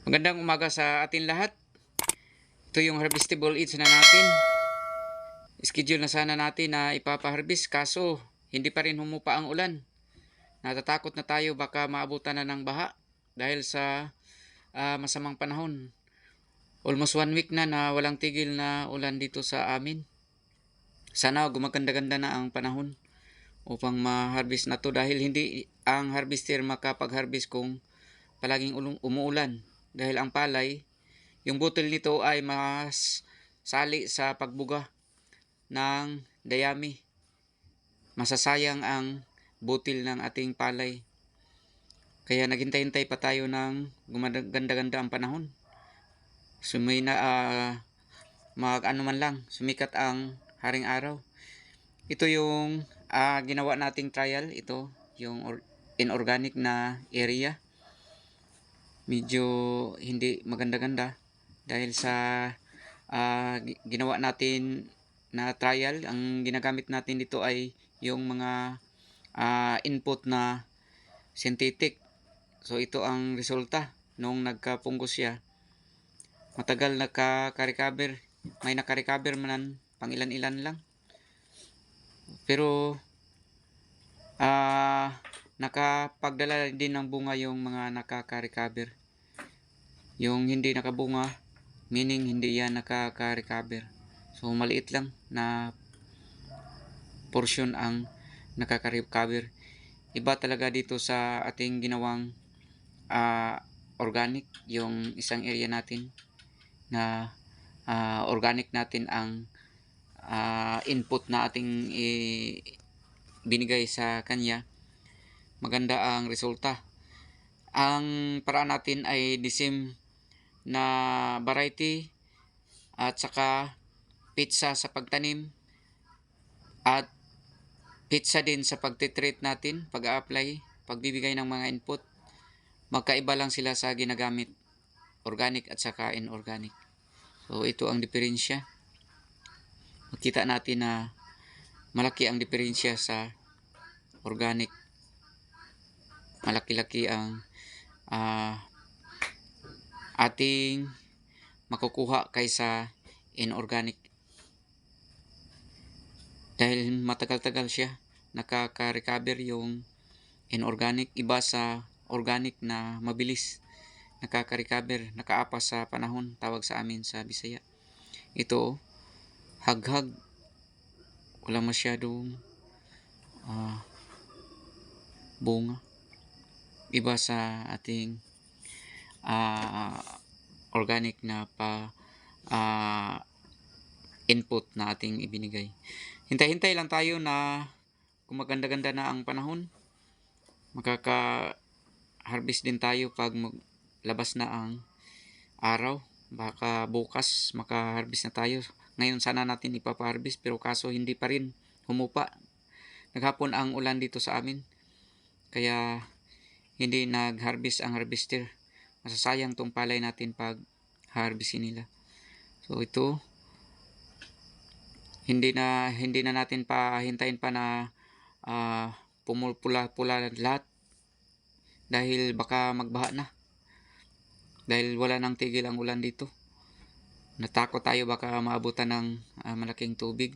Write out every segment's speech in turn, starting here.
Magandang umaga sa atin lahat. Ito yung harvestable eats na natin. Schedule na sana natin na ipapaharvest kaso hindi pa rin humupa ang ulan. Natatakot na tayo baka maabutan na ng baha dahil sa ah, masamang panahon. Almost one week na na walang tigil na ulan dito sa amin. Sana gumaganda-ganda na ang panahon upang ma-harvest na to dahil hindi ang harvester makapag-harvest kung palaging umuulan dahil ang palay yung butol nito ay mas sali sa pagbuga ng dayami. Masasayang ang butil ng ating palay. Kaya naghintay-hintay pa tayo ng gumaganda-ganda ang panahon. Sumay na ah, mag ano man lang sumikat ang haring araw. Ito yung ah, ginawa nating trial. Ito yung or- inorganic na area medyo hindi maganda-ganda dahil sa gi- ginawa natin na trial. Ang ginagamit natin dito ay yung mga ah, input na synthetic. So ito ang resulta nung nagkapunggos siya. Matagal nakaka-recover may naka-recover man pang ilan-ilan lang. Pero ah nakapagdala din ng bunga yung mga nakaka-recover yung hindi nakabunga meaning hindi yan nakaka-recover. So maliit lang na portion ang nakaka-recover. Iba talaga dito sa ating ginawang ah, organic yung isang area natin na ah, organic natin ang ah, input na ating binigay sa kanya. Maganda ang resulta. Ang paraan natin ay the same na variety at saka pizza sa pagtanim at pizza din sa pagtitreat natin pag-apply pagbibigay ng mga input. Magkaiba lang sila sa ginagamit organic at saka inorganic. So ito ang diferensya. Makita natin na malaki ang diferensya sa organic. Malaki-laki ang ah, ating makukuha kaysa inorganic. Dahil matagal-tagal siya nakaka-recover yung inorganic iba sa organic na mabilis nakaka-recover nakaapas sa panahon tawag sa amin sa Bisaya. Ito haghag. Wala masyadong ah, bunga. Iba sa ating ah, organic na pa ah, input na ating ibinigay. Hintay-hintay lang tayo na gumaganda-ganda na ang panahon makaka harvest din tayo pag mag- labas na ang araw. Baka bukas maka-harvest na tayo. Ngayon sana natin ipapa-harvest pero kaso hindi pa rin humupa. Naghapon ang ulan dito sa amin kaya hindi nag-harvest ang harvester masasayang tong palay natin pag harvestin nila. So ito hindi na hindi na natin pa hintayin pa na ah, pumupula-pula lahat. Dahil baka magbaha na. Dahil wala nang tigil ang ulan dito. Natakot tayo baka maabutan ng ah, malaking tubig.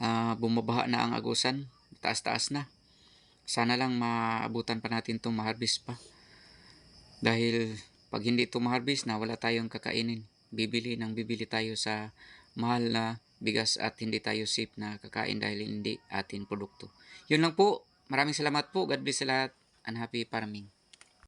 Ah, bumabaha na ang agusan. Taas-taas na. Sana lang maabutan pa natin itong ma-harvest pa dahil pag hindi ito ma-harvest na tayong kakainin. Bibili ng bibili tayo sa mahal na bigas at hindi tayo safe na kakain dahil hindi atin produkto. Yun lang po. Maraming salamat po. God bless sa lahat. And happy farming